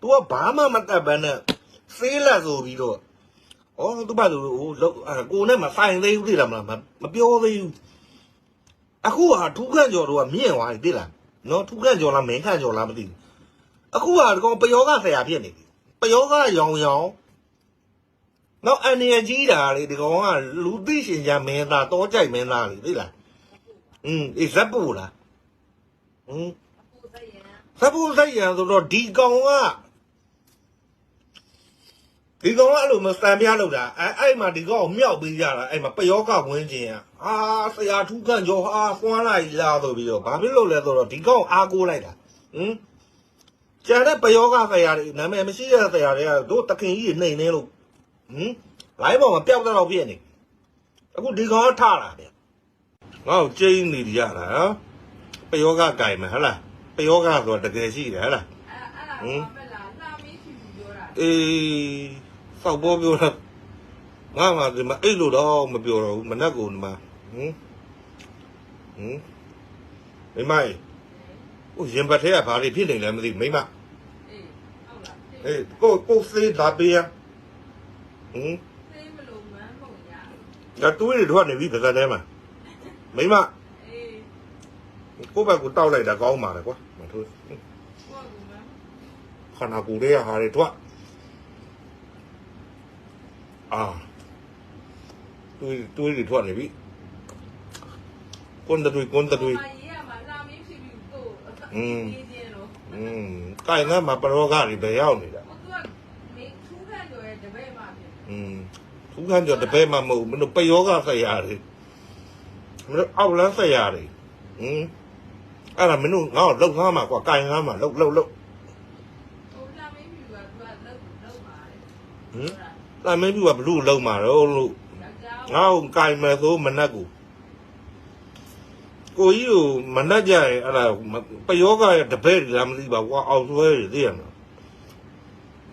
तू ကဘာမှမတတ်ဘဲနဲ့စေးလက်ဆိုပြီးတော့ဩသူဘာလို့ဟိုလောက်အဲ့ကိုနဲ့မဆိုင်သေးဘူးသိလားမလားမမပြောသေးဘူးအခုဟာထူးခန့်ကျော်တို့ကမြင့်သွားပြီသိလားနော်ထူးခန့်ကျော်လားမင်းခန့်ကျော်လားမသိဘူးအခုဟာဒီကောင်ပယောကဆရာဖြစ်နေပြီပယောကရောင်ရောင်နောက်အနေအကြီးတာလေဒီကောင်ကလူသိရှင်ကြမင်းသားတောကြိုက်မင်းသားလေသိလားอืมအေးဇက်ပူလားอืม ပူသက်ရင် သဘုစိတ်ရန်ဆိုတော့ဒီကောင်က ဒီကောင်ကအဲ့လိုမစံပြလောက်တာအဲ့အဲ့မှာဒီကောင်ကိုမြောက်ပေးကြတာအဲ့မှာပယောကဝင်းခြင်းอ่ะအာဆရာထူးခန့်ကျော်ဟာကွမ်းလိုက်လာဆိုပြီးတော့ဘာဖြစ်လို့လဲဆိုတော့ဒီကောင်အားကိုးလိုက်တာဟင်ကျန်တဲ့ပယောကဆရာတွေနာမည်မရှိတဲ့ဆရာတွေကတို့တခင်ကြီးနှိမ်နေလို့ဟင်လိုင်းပေါ်မှာပျောက်တော့ပြည့်နေအခုဒီကောင်ကထလာတယ်ငါ့ကိုကျင်းနေကြတာဟမ်ပယောကကြိုင်မယ်ဟဟလားပယောကဆိုတော့တကယ်ရှိတယ်ဟဟလားအဲ့အဲ့ဒါဘာမလားလှမင်းဖြူဖြူပြောတာအေး ဖောက်ပေါ်ပြောတာငါမှဒီမှာအဲ့လိုတော့မပြောတော့ဘူးမနက်ကုန်ဒီမှာဟင်ဟင်မိမိုင်ဟိုရင်ပတ်ထဲကဘာတွေဖြစ်နေလဲမသိဘူးမိမအေးဟုတ်လားအေးကိုကိုစေးလာပေးရဟင်သိမလို့မန်းမုံရဒါတွေးတွေထွက်နေပြီပါဇက်ထဲမှာမိမအေးကိုယ့်ဘက်ကိုတောက်လိုက်တာကောင်းပါလေကွာမထိုးကိုကမန်းခန္ဓာကိုယ်တွေကဟာတွေထွက် အာတွေးတွေးတွေထွက်နေပြီကွန်းတွေကွန်းတွေ မရေးရမှာလှမင်းဖြူဖြူကို อืม ရေးခြင်းလို့ อืมကိုင်ကမှာပရောဂတွေပဲရောက်နေတာ ဟိုသူကမင်းထူးခန့်ကျော်ရဲ့တပည့်မှဖြစ် อืมသူခန်းကျော်တပည့်မှမဟုတ်ဘူးမင်းတို့ပယောဂဆက်ရတယ်မင်းတို့အောက်လန်းဆက်ရတယ်อืมအဲ့ဒါမင်းတို့ငါ့ကိုလှုပ်ခါမှာကွာကိုင်ခါမှာလှုပ်လှုပ်လှုပ် ဟိုလှမင်းဖြူကသူကလောက်လောက်ပါတယ် ဟင် တာမင်းပြကဘလို့လှုပ်မှာတော့လို့ယောက်ျားငါ့ကိုကိုင်မယ်ဆိုမနှက်ကိုကိုကြီးကိုမနှက်ကြရင်အဲ့ဒါပယောဂရဲ့တပည့်တွေလားမသိပါဘူးကွာအောင်ဆွဲတွေသိရမလား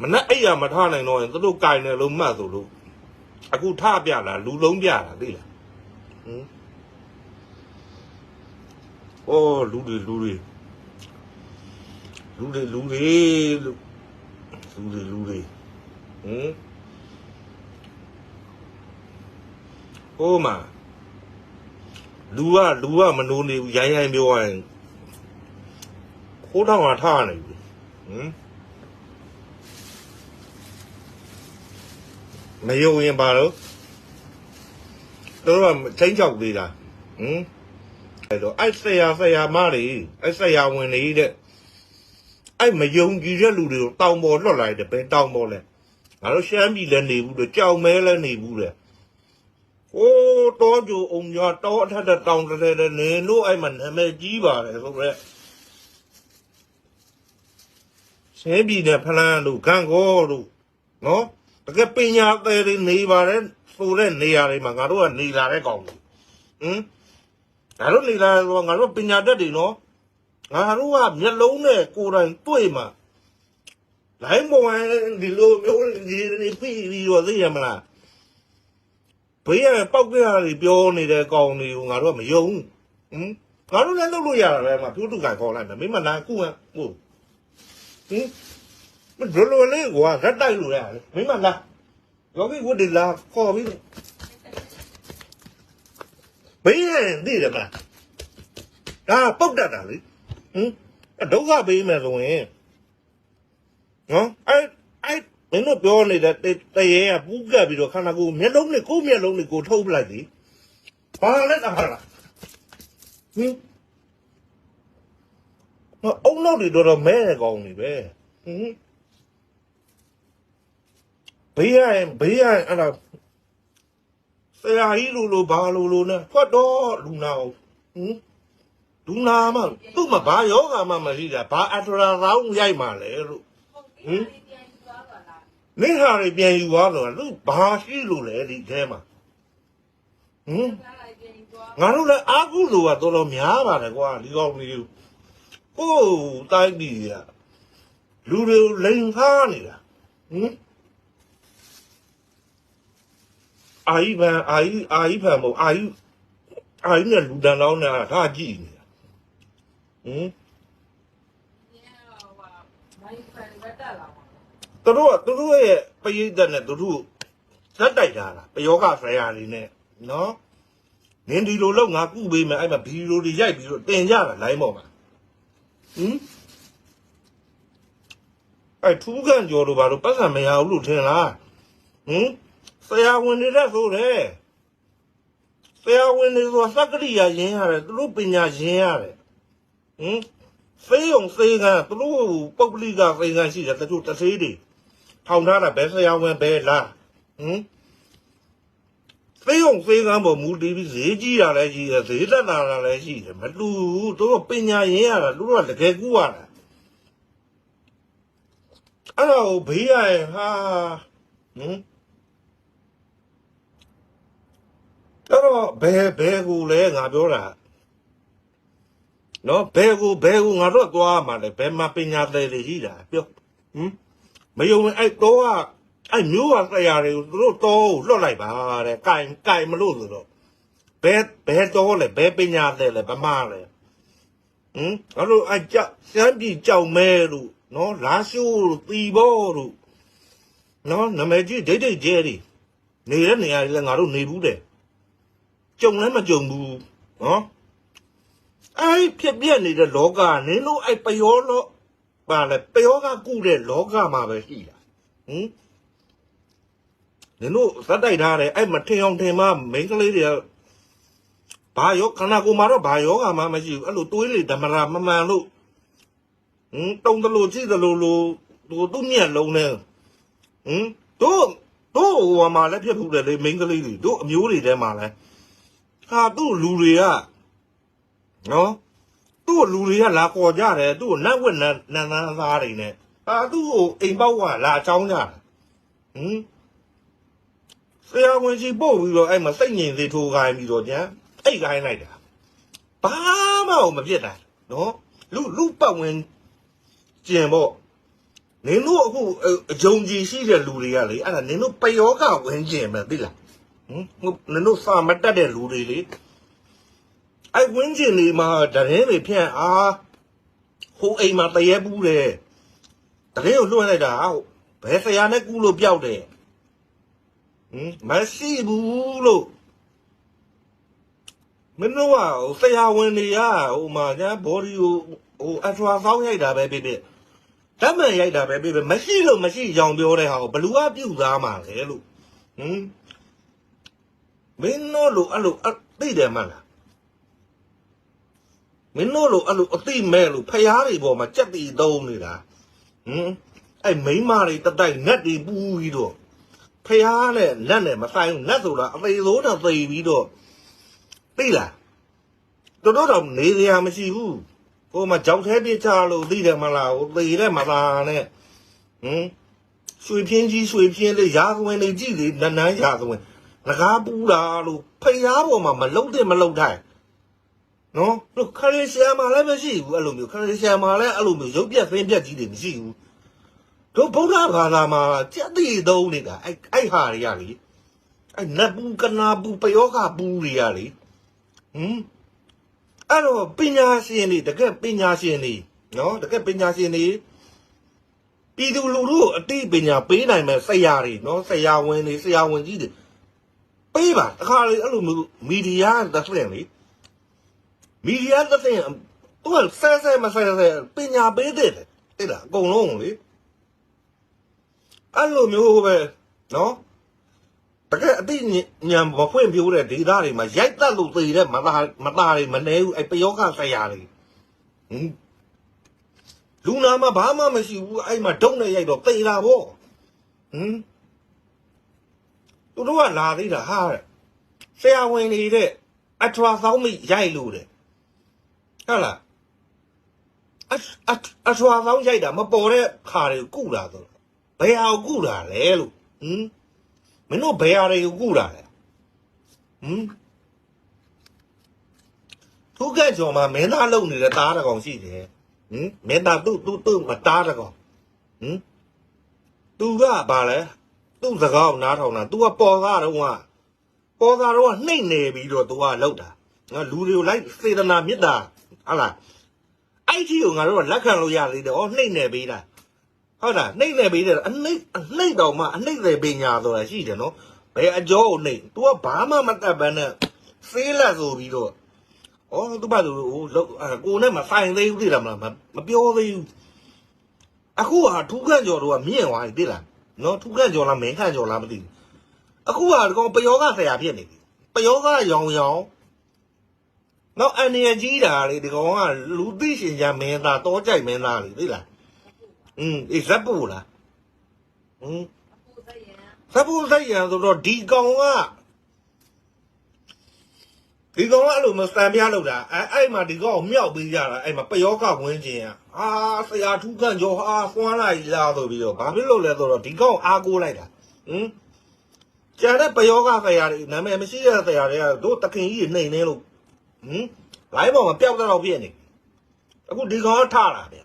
မနှက်အိယာမထားနိုင်တော့ရင်သူတို့ကိုင်တယ်လို့မှတ်ဆိုလို့အခုထပြလာလူလုံးပြတာသိလားဟင်အိုးလူတွေလူတွေလူတွေလူတွေလို့လူတွေလူတွေဟင် ဟိုမှာလူကလူကမနိုးနေဘူးရိုင်းရိုင်းပြောရရင်ခိုးထောင်ကထားနေပြီဟင်မယုံရင်ပါတော့တို့ကချင်းချောက်သေးတာဟင်အဲ့တော့အဲ့ဆရာဆရာမတွေအဲ့ဆရာဝင်နေတဲ့အဲ့မယုံကြည်တဲ့လူတွေကိုတောင်ပေါ်လွတ်လိုက်တယ်ဘယ်တောင်ပေါ်လဲငါတို့ရှမ်းပြည်လည်းနေဘူးလေကြောင်မဲလည်းနေဘူး လေဟိုးတောကြိုအုံညတောအထက်တောင်တဲ့တဲ့နေလို့အဲ့မှာနာမည်ကြီးပါတယ်ဆိုတော့ရှမ်းပြည်နဲ့ဖလန်းတို့ဂန့်ကောတို့နော်တကယ်ပညာသည်တွေနေပါတယ်ဆိုတဲ့နေရာတွေမှာငါတို့ကနေလာတဲ့ကောင်တွေဟင်ငါတို့နေလာတော့ငါတို့ပညာတတ်တွေနော်ငါတို့ကမျက်လုံးနဲ့ကိုယ်တိုင်တွေ့မှာလိုင်းပေါ်ဒီလိုမျိုးဒီဒီပြီးပြီးတော့သိရမလား ဘေးရပောက်ကြရတွေပြောနေတဲ့ကောင်တွေကိုငါတို့ကမယုံဟင်ငါတို့လည်းလုပ်လို့ရတာပဲမှာပြုတ်တူကခေါ်လိုက်မယ်မင်းမနာကုဟန်ဟုတ်ဟင်မဒလိုလေးကွာရက်တိုက်လို့ရတယ်မင်းမနာယောဂီဝတ်ဒီလာခေါ်ပြီးဘေးရသိတယ်မလားဒါပုတ်တတ်တာလေဟင်အဒုက္ခပေးမယ်ဆိုရင်နော်အဲ့အဲ့ မင်းတို့ပြောနေတဲ့တတရေကပူးကပ်ပြီးတော့ခန္ဓာကိုယ်မျက်လုံးနဲ့ကိုယ်မျက်လုံးနဲ့ကိုယ်ထုတ်ပလိုက်ပြီဘာလဲတခါလားဟင်မအုံနောက်တွေတော်တော်မဲကောင်းနေပဲဟင်ဘေးရရင်ဘေးရရင်အဲ့ဒါဆရာကြီးလိုလိုဘာလိုလိုနဲ့ဖွတ်တော့လူနာအောင်ဟင်ဒူနာမသူ့မှာဘာယောဂမှမရှိတာဘာအထရာရောင်းရိုက်မှလဲလို့ဟုတ်ကဲ့ပြန်ယူသွားပါ လားနေဟာတွေပြန်ယူသွားတော့သူဘာရှိလို့လဲဒီအဲမှာဟင်ပြန်လိုက်ပြန်ယူသွားငါတို့လည်းအာကုလိုကတော်တော်များပါတယ်ကွာဒီကောင်လေးကိုယ်တိုင်းပြည်ကလူတွေကိုလိန်ခါနေတာဟင်အာယိဗန်အာယိအာယိဖန်မို့အာယိအာယိနဲ့လူတန်လောင်းနေတာဒါကြည့်နေတာဟင် ပြန်တော့ဟာဘိုင်ဖန်ကတ တက်လာမှာ သူတို့ကသူတို့ရဲ့ပရိသတ်နဲ့သူတို့ဇက်တိုက်တာလားပယောဂဆရာတွေနဲ့နော်နင်းဒီလိုလောက်ငါကုပေးမယ်အဲ့မှာဗီဒီယိုတွေရိုက်ပြီးတော့တင်ကြတာလိုင်းပေါ်မှာဟင်အဲ့ထူးကန်ကြော်တို့ဘာလို့ပတ်စံမရဘူးလို့ထင်လားဟင်ဆရာဝန်တွေတက်ဆိုတယ်ဆရာဝန်တွေဆိုစက်ကရိယာရင်းရတယ်သူတို့ပညာရင်းရတယ်ဟင်ဖေးုံဖေးကသူတို့ပုဂ္ဂလိကဖေးကရှိတယ်သူတို့တသေးတွေ ထောင်ထားတာဘယ်ဆရာဝန်ပဲလားဟမ်ဖေးုံဖေးကန်းပေါ်မူတည်ပြီးဈေးကြီးတာလည်းရှိတယ်ဈေးတက်တာလည်းရှိတယ်မတူဘူးသူတို့ပညာရင်းရတာသူတို့ကတကယ်ကူရတာအဲ့တော့ဘေးရရဲ့ဟာဟမ်အဲ့တော့ဘယ်ဘယ်ကူလဲငါပြောတာနော်ဘယ်ကူဘယ်ကူငါတို့သွားမှာလဲဘယ်မှာပညာသည်တွေရှိတာပြောဟမ် မယုံရင်အဲ့တော့ကအဲ့မျိုးကဆရာတွေကိုသူတို့တော့လွတ်လိုက်ပါတဲ့ကင်ကင်မလို့ဆိုတော့ဘယ်ဘယ်တော့လဲဘယ်ပညာလဲလဲဗမာလဲဟင်အဲ့လိုအကြစမ်းပြီကြောက်မဲလို့နော်လာရှိုးလို့တီဘောလို့နော်နမကြီးဒိတ်ဒိတ်ကျဲတွေနေတဲ့နေရာတွေလည်းငါတို့နေဘူးတဲ့ကြုံလည်းမကြုံဘူးနော်အဲ့ဖြစ်ပြနေတဲ့လောကနင်းတို့အဲ့ပယောလော ပါလေပယောကကုတဲ့လောကမှာပဲရှိတာဟင်နင်တို့သတ်တိုက်ထားတယ်အဲ့မထင်အောင်ထင်မှမိန်းကလေးတွေကဘာယောခန္ဓာကိုယ်မှာတော့ဘာယောဂမှမရှိဘူးအဲ့လိုတွေးလေဓမ္မရာမမှန်လို့ဟင်တုံတလို့ကြည့်တလို့လို့သူသူ့မျက်လုံးနဲ့ဟင်တို့တို့ဟိုမှာလည်းဖြစ်ဘူးတယ်လေမိန်းကလေးတွေတို့အမျိုးတွေထဲမှာလည်းဟာသူ့လူတွေကနော် သူ့ကိုလူတွေကလာခေါ်ကြတယ်သူ့ကိုနတ်ဝက်နတ်နန်းသားသားတွေနဲ့အာသူ့ကိုအိမ်ပေါက်ကလာအချောင်းကြတယ်ဟင်ဆရာဝန်ကြီးပို့ပြီးတော့အဲ့မှာစိတ်ငြိမ်စေထိုးခိုင်းပြီးတော့ကျန်အိတ်ခိုင်းလိုက်တာဘာမှမဖြစ်တာနော်လူလူပတ်ဝင်ကျင်ပေါ့နင်တို့အခုအယုံကြည်ရှိတဲ့လူတွေကလေအဲ့ဒါနင်တို့ပယောဂဝင်ကျင်ပဲသိလားဟင်နင်တို့စာမတက်တဲ့လူတွေလေ အဲ့ဝင်းကျင်နေမှာတရင်တွေဖြန့်အားဟိုအိမ်မှာတရေပူးတယ်တရင်ကိုလွှတ်လိုက်တာဘယ်ဆရာနဲ့ကူးလို့ပြောက်တယ်ဟင်မရှိဘူးလို့မင်းတို့ကဆရာဝန်တွေကဟိုမှာညာဘော်ဒီကိုဟိုအထွာဆောင်းရိုက်တာပဲပြပြတမ်းမှန်ရိုက်တာပဲပြပြမရှိလို့မရှိကြောင်ပြောတဲ့ဟာကိုဘလူကပြုတ်သားမှာလေလို့ဟင်မင်းတို့လိုအဲ့လိုအသိတယ်မလား မင်းတို့လိုအဲ့လိုအသိမဲ့လို့ဖျားတွေပေါ်မှာကြက်တီသုံးနေတာဟင်အဲ့မိန်းမတွေတတိုက်နက်တွေပူပြီးတော့ဖျားနဲ့နက်နဲ့မဆိုင်ဘူးနက်ဆိုတာအသေးစိုးတော့သိပြီးတော့သိလားတို့တို့တော့နေစရာမရှိဘူးဟိုမှာကြောက်သေးပြချလို့သိတယ်မလားဟိုသေတဲ့မလားနဲ့ဟင်ရွှေပြင်းကြီးရွှေပြင်းလေးရာဇဝင်တွေကြည့်လေနန်းနန်းရာဇဝင်ငကားပူတာလို့ဖျားပေါ်မှာမလုံတဲ့မလုံထိုင် နော်တို့ခရစ်ယာန်မှာလည်းမရှိဘူးအဲ့လိုမျိုးခရစ်ယာန်မှာလည်းအဲ့လိုမျိုးရုပ်ပြက်သင်းပြက်ကြီးတွေမရှိဘူးတို့ဗုဒ္ဓဘာသာမှာကြက်တိသုံးနေတာအဲ့အဲ့ဟာတွေကလေအဲ့နတ်ပူကနာပူပယောဂပူတွေကလေဟမ်အဲ့တော့ပညာရှင်တွေတကယ်ပညာရှင်တွေနော်တကယ်ပညာရှင်တွေပြည်သူလူထုကိုအတိပညာပေးနိုင်မဲ့ဆရာတွေနော်ဆရာဝန်တွေဆရာဝန်ကြီးတွေပေးပါတခါလေအဲ့လိုမျိုးမီဒီယာတစ်ဖက်လေ မီဒီယာတစ်သိန်းသူကဆဲဆဲမဆဲဆဲပညာပေးတဲ့တဲ့လားအကုန်လုံးလေအဲ့လိုမျိုးပဲနော်တကယ်အတိညံမဖွင့်ပြိုးတဲ့ဒေတာတွေမှာရိုက်တက်လို့သေတဲ့မသားမသားတွေမနေဘူးအဲ့ပယောဂဆရာတွေဟင်လူနာမှာဘာမှမရှိဘူးအဲ့မှာဒုံနဲ့ရိုက်တော့သေတာဗောဟင်သူတို့ကလာသေးတာဟာဆရာဝန်တွေတဲ့အထွာဆောင်မိရိုက်လို့တဲ့ ဟုတ်လားအအအထွာဆောင်ရိုက်တာမပေါ်တဲ့ခါတွေကိုကုတာဆိုတော့ဘယ်ဟာကိုကုတာလဲလို့ဟင်မင်းတို့ဘယ်ဟာတွေကိုကုတာလဲဟင်သူကကြော်မှာမင်းသားလုံနေတဲ့တားတကောင်ရှိတယ်ဟင်မင်းသားသူ့သူ့သူ့မတားတကောင်ဟင်သူကဘာလဲသူ့စကားကိုနားထောင်တာ तू ကပေါ်သားတော့ကပေါ်သားတော့ကနှိမ့်နေပြီးတော့ तू ကလောက်တာငါလူတွေကိုလိုက်စေတနာမေတ္တာ ဟာလားအဲ့ဒီကိုငါတို့ကလက်ခံလို့ရသေးတယ်။ဩနှိမ့်နေပေးတာ။ဟဟုတ်လားနှိမ့်နေပြီးတယ်အနှိမ့်အနှိမ့်တော်မှအနှိမ့်တယ်ပညာဆိုတာရှိတယ်နော်ဘယ်အကျော်ကိုနှိမ့် तू ကဘာမှမတတ်ဘဲနဲ့ဖေးလက်ဆိုပြီးတော့ဩသူဘာလို့ဟိုလောက်အဲ့ကိုနဲ့မဆိုင်သေးဘူးသိလားမလားမမပြောသေးဘူးအခုဟာထူးခန့်ကျော်တို့ကမြင့်သွားပြီသိလားနော်ထူးခန့်ကျော်လားမင်းခန့်ကျော်လားမသိဘူးအခုဟာဒီကောင်ပယောဂဆရာဖြစ်နေပြီပယောဂရောင်ရောင် နောက်အနေရကြီးတာလေဒီကောင်ကလူသိရှင်ကြမင်းသားတောကြိုက်မင်းသားလေသိလား อืมအေးဇက်ပူလားอืม အပူသက်ရင် ဇက်ပူစိတ်ရံဆိုတော့ဒီကောင်ကဒီကောင်ကအဲ့လိုမစတန်ပြလောက်တာအဲ့အဲ့မှာဒီကောင်ကိုမြောက်ပေးကြတာအဲ့မှာပယောကဝင်းခြင်းอ่ะအာဆရာထူးခန့်ကျော်ဟာကွမ်းလိုက်လာဆိုပြီးတော့ဘာဖြစ်လို့လဲဆိုတော့ဒီကောင်အားကိုးလိုက်တာဟင်ကျန်တဲ့ပယောကဆရာတွေနာမည်မရှိတဲ့ဆရာတွေကတို့တခင်ကြီးတွေနှိမ်နေလို့ ဟင်လိုင်းပေါ်မှာပျောက်တော့ဖြစ်နေအခုဒီကောင်ကထလာတယ်